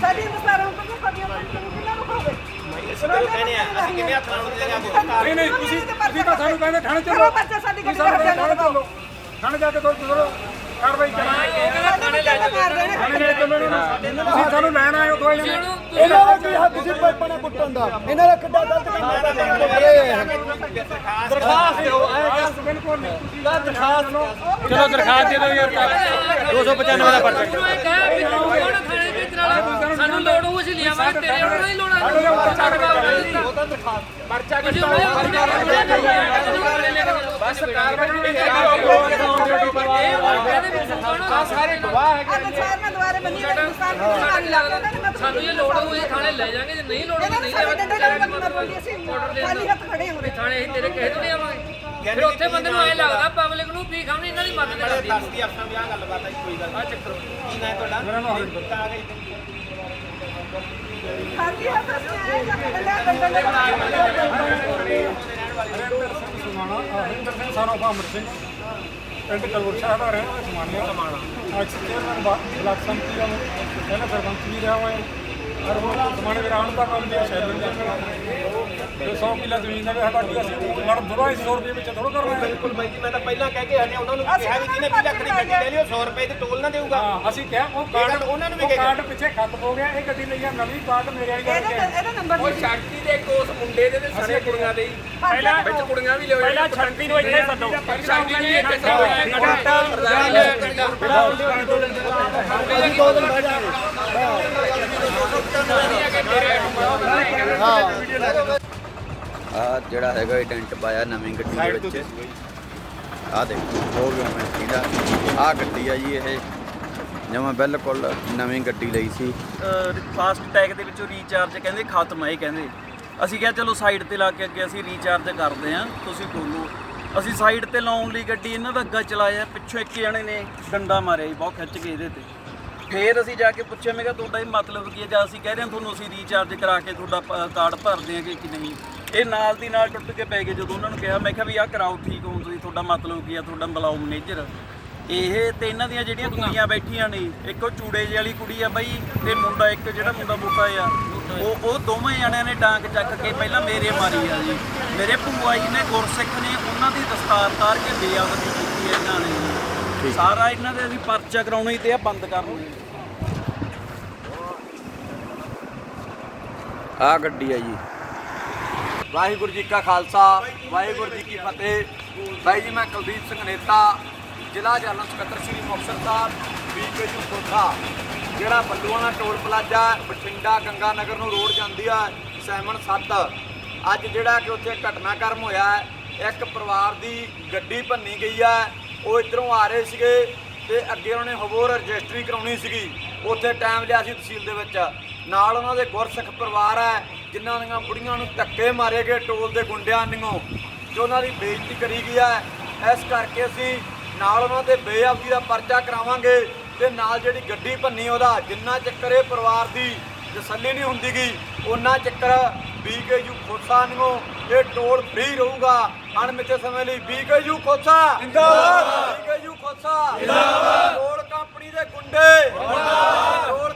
ਸਾਡੀ ਮਸਾਰਾਂ ਤੋਂ ਕਦੀਆਂ ਕਿੰਨਾ ਨੂੰ ਹੋਵੇ ਨਹੀਂ ਨਹੀਂ ਤੁਸੀਂ ਤੁਸੀਂ ਤਾਂ ਸਾਨੂੰ ਕਹਿੰਦੇ ਥਾਣੇ ਚਲੋ। ਕਰੋ ਬੱਚਾ ਸਾਡੀ ਗੱਡੀ ਸਾਨੂੰ ਰੱਖ ਥਾਣੇ ਜਾ ਕੇ ਤੋਂ ਚਲੋ ਕਾਰਵਾਈ ਕਰਾਂਗੇ। ਥਾਣੇ ਲੈ ਕੇ ਮਾਰ ਦੇਣਾ ਥਾਣੇ ਜਾ ਕੇ ਚਲੋ ਇਹਨਾਂ ਨੂੰ ਤੁਸੀਂ ਸਾਨੂੰ ਲੈਣ ਆਏ ਹੋ ਦੋ ਜਣੇ ਇਹਨਾਂ ਦਾ ਕੀ ਹੱਥ ਸੀ ਪਾਈਪਾਂ ਨਾਲ ਕੁੱਟਣ ਦਾ? ਇਹਨਾਂ ਦਾ ਕਿੱਡਾ ਗਲਤ ਕੰਮ ਹੈ? ਦਰਖਾਸਤ ਦਿਓ। ਐ ਬਿਲਕੁਲ ਨਹੀਂ। ਤੁਸੀਂ ਦਰਖਾਸਤ ਚਲੋ ਦਰਖਾਸਤ ਦੇ ਦਿਓ ਯਾਰ 295 ਦਾ ਪਰਚਾ। ਸਾਨੂੰ ਲੋੜ ਹੋਊ ਅਸੀਂ ਲਿਆਵਾਂਗੇ ਤੇਰੇ ਉਹਨਾਂ ਨਹੀਂ ਲੋੜ ਕੁਝ ਬਸ ਸਾਰੇ ਗਵਾਹ ਹੈਗੇ ਅੱਜ ਸਾਰ ਨਾਲ ਦੁਆਰੇ ਬੰਨੀ ਹੋਈ ਹਿੰਦੁਸਤਾਨ ਦੀ ਸਾਰੀ ਲੱਗਦਾ ਨਾ ਸਾਨੂੰ ਇਹ ਲੋੜ ਥਾਣੇ ਲੈ ਜਾਾਂਗੇ। ਜੇ ਨਹੀਂ ਲੋੜ ਨੇ ਨਹੀਂ ਲਿਆਵਾਂਗੇ ਖਾਲੀ ਹੱਥ ਖੜੇ ਹਾਂ ਥਾਣੇ ਅਸੀਂ ਤੇਰੇ ਕਹੇ ਤੋਂ ਨਹੀਂ ਆਵਾਂਗੇ। ਫਿਰ ਉੱਥੇ ਬੰਦੇ ਨੂੰ ਐ ਲੱਗਦਾ ਪਬਲਿਕ ਨੂੰ ਵੀ ਖਾਣੀ ਇਹਨਾਂ ਦੀ ਮਦਦ ਕਰਦੀ। ਹੈ ਦੱਸਦੀ ਅਫਸਰਾਂ ਦੀ ਆਹ ਗੱਲਬਾਤ ਹੈ ਕੋਈ ਗੱਲ ਆ ਚੱਕਰ। ਕੀ ਨਾ ਤੁਹਾਡਾ? ਮੇਰਾ ਨਾਮ ਆ ਗਈ ਖਾਲੀ ਹੱਥ ਅਸੀਂ ਆਏ ਜਾਂ ਡੰਡੇ ਡੰਡੇ ਨਾਲ ਹਰਿੰਦਰ ਸਿੰਘ ਸੁਮਾਣਾ ਹਰਿੰਦਰ ਸਿੰਘ ਸਾਨੋ ਭਾਮਰ ਸਿੰਘ। ਪਿੰਡ ਕਲਵਰ ਸ਼ਾਹ ਦਾ ਰਹਿਣ ਵਾਲਾ ਸਮਾਨਿਆ ਸਮਾਣਾ ਐਕਸ ਚੇਅਰਮੈਨ ਬਲਾਕ ਸੰਮਤੀ ਦਾ ਪਹਿਲਾਂ ਸਰਪੰਚ ਵੀ ਰਿਹਾ ਹੋਇਆ। ਹਰ ਉਹ ਸਮਾਣੇ ਦੇ ਰਾਣ ਦਾ ਕੰਮ ਵੀ ਸ਼ੈਲਰ ਦਾ ਤੇ 100 ਕਿੱਲਾ ਜ਼ਮੀਨ ਦਾ ਸਾਡਾ ਕੀ ਅਸੀਂ ਲੜ ਥੋੜਾ 100 ਰੁਪਏ ਵਿੱਚ ਥੋੜਾ ਕਰਨਾ ਹੈ ਬਿਲਕੁਲ ਬਾਈ ਜੀ ਮੈਂ ਤਾਂ ਪਹਿਲਾਂ ਕਹਿ ਕੇ ਹਟਿਆ ਉਹਨਾਂ ਨੂੰ ਵੀ ਕਿਹਾ ਵੀ ਜਿਹਨੇ 20 ਲੱਖ ਦੀ ਗੱਡੀ ਲੈ ਲਈ ਉਹ 100 ਰੁਪਏ ਦੀ ਟੋਲ ਨਾ ਦੇਊਗਾ ਹਾਂ ਅਸੀਂ ਕਿਹਾ ਉਹ ਗੱਲ ਕਾਰਡ ਉਹਨਾਂ ਨੂੰ ਵੀ ਉਹ ਕਿਹਾ। ਕਾਰਡ ਪਿੱਛੇ ਖੱਤ ਹੋ ਗਿਆ ਇਹ ਗੱਡੀ ਲਈ ਆ ਨਵੀਂ ਕਾਰਡ ਮੇਰੇ ਵਾਲੀ ਇਹਦਾ ਕਰਕੇ ਇਹਦਾ ਨੰਬਰ ਉਹ ਸ਼ਕਤੀ ਦੇ ਕੋਸ ਮੁੰਡੇ ਦੇ ਤੇ ਸਾਰੇ ਕੁੜੀਆਂ ਦੇ ਹੀ ਪਹਿਲਾਂ ਵਿੱਚ ਕੁੜੀਆਂ ਵੀ ਲਿਓ ਪਹਿਲਾਂ ਛੱਡੀ ਨੂੰ ਇੱਥੇ ਸੱਦੋ ਸ਼ਕਤੀ ਜੀ ਇੱਥੇ ਪ੍ਰਧਾਨ ਆ ਜਿਹੜਾ ਹੈਗਾ ਇਹ ਟੈਂਟ ਪਾਇਆ ਨਵੀਂ ਗੱਡੀ ਦੇ ਵਿੱਚ। ਆ ਦੇਖੋ ਹੋ ਗਿਆ ਮੈਂ ਕਹਿੰਦਾ ਆ ਗੱਡੀ ਆ ਜੀ ਇਹ। ਜਮਾ ਬਿਲਕੁਲ ਨਵੀਂ ਗੱਡੀ ਲਈ ਸੀ। ਫਾਸਟ ਟੈਗ ਦੇ ਵਿੱਚੋਂ ਰੀਚਾਰਜ ਕਹਿੰਦੇ ਖਤਮ ਹੈ ਇਹ ਕਹਿੰਦੇ। ਅਸੀਂ ਕਿਹਾ ਚਲੋ ਸਾਈਡ ਤੇ ਲਾ ਕੇ ਅੱਗੇ ਅਸੀਂ ਰੀਚਾਰਜ ਕਰਦੇ ਹਾਂ ਤੁਸੀਂ ਬੋਲੋ। ਅਸੀਂ ਸਾਈਡ ਤੇ ਲਾਉਣ ਲਈ ਗੱਡੀ ਇਹਨਾਂ ਦਾ ਅੱਗਾ ਚਲਾਇਆ ਪਿੱਛੋਂ ਇੱਕ ਜਣੇ ਨੇ ਡੰਡਾ ਮਾਰਿਆ ਜੀ ਬਹੁਤ ਖਿੱਚ ਕੇ ਇਹਦੇ ਤੇ। ਫੇਰ ਅਸੀਂ ਜਾ ਕੇ ਪੁੱਛਿਆ ਮੈਂ ਕਿਹਾ ਤੁਹਾਡਾ ਇਹ ਮਤਲਬ ਕੀ ਹੈ ਜਾਂ ਅਸੀਂ ਕਹਿ ਰਹੇ ਹਾਂ ਤੁਹਾਨੂੰ ਅਸੀਂ ਰੀਚਾਰਜ ਕਰਾ ਕੇ ਤੁਹਾਡਾ ਕਾਰਡ ਭਰਦੇ ਹਾਂ ਕਿ ਨਹੀਂ? ਇਹ ਨਾਲ ਦੀ ਨਾਲ ਟੁੱਟ ਕੇ ਪੈ ਗਏ। ਜਦੋਂ ਉਹਨਾਂ ਨੂੰ ਕਿਹਾ ਮੈਂ ਕਿਹਾ ਵੀ ਆਹ ਕਰਾਓ ਠੀਕ ਹੋ ਤੁਸੀਂ ਤੁਹਾਡਾ ਮਤਲਬ ਕੀ ਆ? ਤੁਹਾਡਾ ਬੁਲਾਓ ਮੈਨੇਜਰ ਇਹ ਤੇ ਇਹਨਾਂ ਦੀਆਂ ਜਿਹੜੀਆਂ ਕੁੜੀਆਂ। ਬੈਠੀਆਂ ਨੇ ਇੱਕ ਉਹ ਚੂੜੇ ਜਿਹੀ ਵਾਲੀ ਕੁੜੀ ਆ ਬਾਈ ਤੇ ਮੁੰਡਾ ਇੱਕ ਜਿਹੜਾ ਮੁੰਡਾ ਬੋਟਾ ਆ ਉਹ ਉਹ ਦੋਵੇਂ ਜਣਿਆਂ ਨੇ ਡਾਂਗ ਚੱਕ ਕੇ ਪਹਿਲਾਂ ਮੇਰੇ ਮਾਰੀ ਆ ਜੀ। ਮੇਰੇ ਭੂਆ ਜੀ ਨੇ ਗੁਰਸਿੱਖ ਨੇ ਉਹਨਾਂ ਦੀ ਦਸਤਾਰ ਤਾਰ ਕੇ ਬੇਅਦਬੀ ਕੀਤੀ ਹੈ ਇਹਨਾਂ ਨੇ। ਸਾਰਾ ਇਹਨਾਂ ਦੇ ਅਸੀਂ ਪਰਚਾ ਕਰਾਉਣਾ ਹੀ ਤੇ ਆ ਬੰਦ ਕਰਨਾ ਆ ਗੱਡੀ ਆ ਜੀ। ਵਾਹਿਗੁਰੂ ਜੀ ਕਾ ਖਾਲਸਾ, ਵਾਹਿਗੁਰੂ ਜੀ ਕੀ ਫਤਿਹ। ਬਾਈ ਜੀ, ਮੈਂ ਕੁਲਦੀਪ ਸਿੰਘ ਨੇਤਾ, ਜ਼ਿਲ੍ਹਾ ਜਨਰਲ ਸਕੱਤਰ ਸ੍ਰੀ ਮੁਕਤਸਰ ਸਾਹਿਬ ਬੀਕੇਯੂ ਖੋਖਾ ਜਿਹੜਾ ਬੱਲੂਆਣਾ ਟੋਲ ਪਲਾਜ਼ਾ, ਬਠਿੰਡਾ ਗੰਗਾ ਨਗਰ ਨੂੰ ਰੋਡ ਜਾਂਦੀ ਆ, ਸੈਮਨ 7 ਅੱਜ ਜਿਹੜਾ ਕਿ ਉੱਥੇ ਘਟਨਾਕ੍ਰਮ ਹੋਇਆ ਇੱਕ ਪਰਿਵਾਰ ਦੀ ਗੱਡੀ ਭੰਨੀ ਗਈ ਆ, ਉਹ ਇਧਰੋਂ ਆ ਰਹੇ ਸੀਗੇ ਤੇ ਅੱਗੇ ਉਹਨੇ ਹੋਰ ਰਜਿਸਟਰੀ ਕਰਾਉਣੀ ਸੀਗੀ। ਉੱਥੇ ਟਾਈਮ ਲਿਆ ਸੀ ਤਹਿਸੀਲ ਦੇ ਵਿੱਚ। ਨਾਲ ਉਹਨਾਂ ਦੇ ਗੁਰਸਿੱਖ ਪਰਿਵਾਰ ਹੈ ਜਿਨ੍ਹਾਂ ਦੀਆਂ ਬੁੜੀਆਂ ਨੂੰ ਧੱਕੇ ਮਾਰੇ ਗਏ ਟੋਲ ਦੇ ਗੁੰਡਿਆਂ ਨਿਓ ਤੇ ਉਹਨਾਂ ਦੀ ਬੇਇੱਜ਼ਤੀ ਕਰੀ ਗਈ ਹੈ। ਇਸ ਕਰਕੇ ਅਸੀਂ ਨਾਲ ਉਹਨਾਂ ਦੇ ਬੇਅਦਬੀ ਦਾ ਪਰਚਾ ਕਰਾਵਾਂਗੇ ਤੇ ਨਾਲ ਜਿਹੜੀ ਗੱਡੀ ਭੰਨੀ ਉਹਦਾ ਜਿੰਨਾ ਚੱਕਰ ਇਹ ਪਰਿਵਾਰ ਦੀ ਤਸੱਲੀ ਨਹੀਂ ਹੁੰਦੀਗੀ ਉਹਨਾਂ ਚੱਕਰ ਬੀਕੇਯੂ ਖੋਸਾ ਨਿਓ ਇਹ ਟੋਲ ਫ੍ਰੀ ਰਹੂਗਾ ਅਣਮਿੱਥੇ ਸਮੇਂ ਲਈ। ਬੀਕੇਯੂ ਖੋਸਾ! ਜਿੰਦਾਬਾਦ! ਬੀਕੇਯੂ ਖੋਸਾ! ਜਿੰਦਾਬਾਦ! ਟੋਲ ਕੰਪਨੀ ਦੇ ਗੁੰਡੇ! ਜਿੰਦਾਬਾਦ! ਟੋਲ